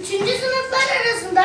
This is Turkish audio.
Üçüncü sınıflar arasında